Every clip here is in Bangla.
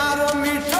তার মিঠা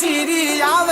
চিরিয়া